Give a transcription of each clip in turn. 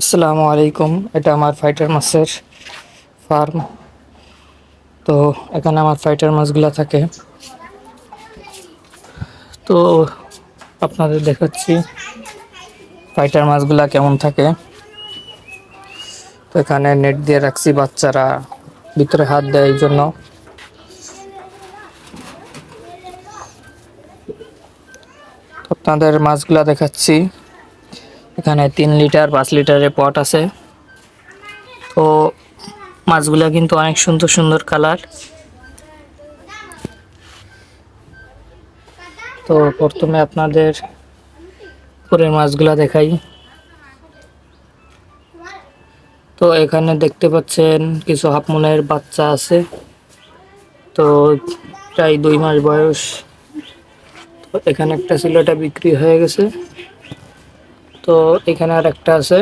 আসসালামু আলাইকুম। এটা আমার ফাইটার মাছের ফার্ম তো এখানে আমার ফাইটার মাছগুলো থাকে। তো আপনাদের দেখাচ্ছি ফাইটার মাছগুলা কেমন থাকে। তো এখানে নেট দিয়ে রাখছি বাচ্চারা, ভিতরে হাত দেয় এই জন্য। আপনাদের মাছগুলা দেখাচ্ছি। এখানে তিন লিটার, পাঁচ লিটারের পট আছে। তো মাছগুলা কিন্তু অনেক সুন্দর সুন্দর কালার। তো প্রথমে আপনাদের পুরের মাছগুলা দেখাই। তো এখানে দেখতে পাচ্ছেন কিছু হাফমনের বাচ্চা আছে। তো প্রায় দুই মাস বয়স। তো এখানে একটা ছিল, এটা বিক্রি হয়ে গেছে। তো এখানে আর একটা আছে।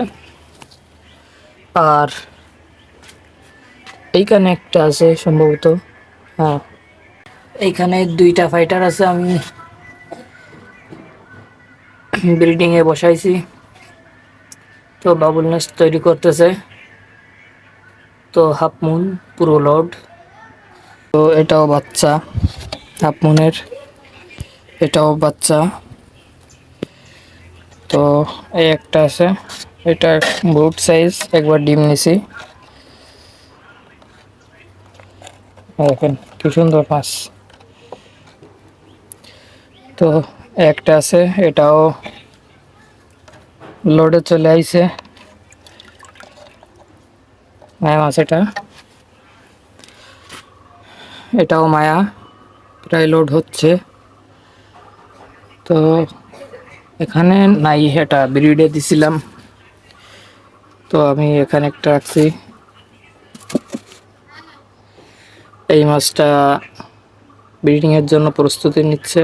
আর এইখানে একটা আছে সম্ভবত। হ্যাঁ। এইখানে দুইটা ফাইটার আছে, আমি বিল্ডিং এ বসাইছি। তো বাবুল নেস্ট তৈরি করতেছে। তো হাফ মুন, পুরো লড তো এটাও বাচ্চা, হাফ মুনের। এটাও বাচ্চা। তো এই একটা আছে। এটা বুট সাইজ একবার ডিম নিছি। দেখেন কি সুন্দর মাছ। তো একটা আছে, এটাও লোডে চলে আইছে। মায়া মাছ এটা। এটাও মায়া, প্রায় লোড হচ্ছে। তো এখানে নাই এটা ব্রিডে দিছিলাম। তো আমি এখানে একটা রাখছি। এই মাছটা ব্রিডিং এর জন্য প্রস্তুতি নিচ্ছে।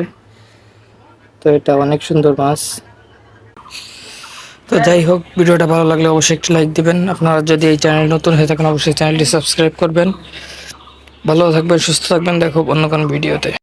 তো এটা অনেক সুন্দর মাছ। তো যাই হোক, ভিডিওটা ভালো লাগলে অবশ্যই একটি লাইক দিবেন। আপনারা যদি এই চ্যানেল নতুন হয়ে থাকেন, অবশ্যই চ্যানেলটি সাবস্ক্রাইব করবেন। ভালো থাকবেন, সুস্থ থাকবেন। দেখো অন্য কোনো ভিডিওতে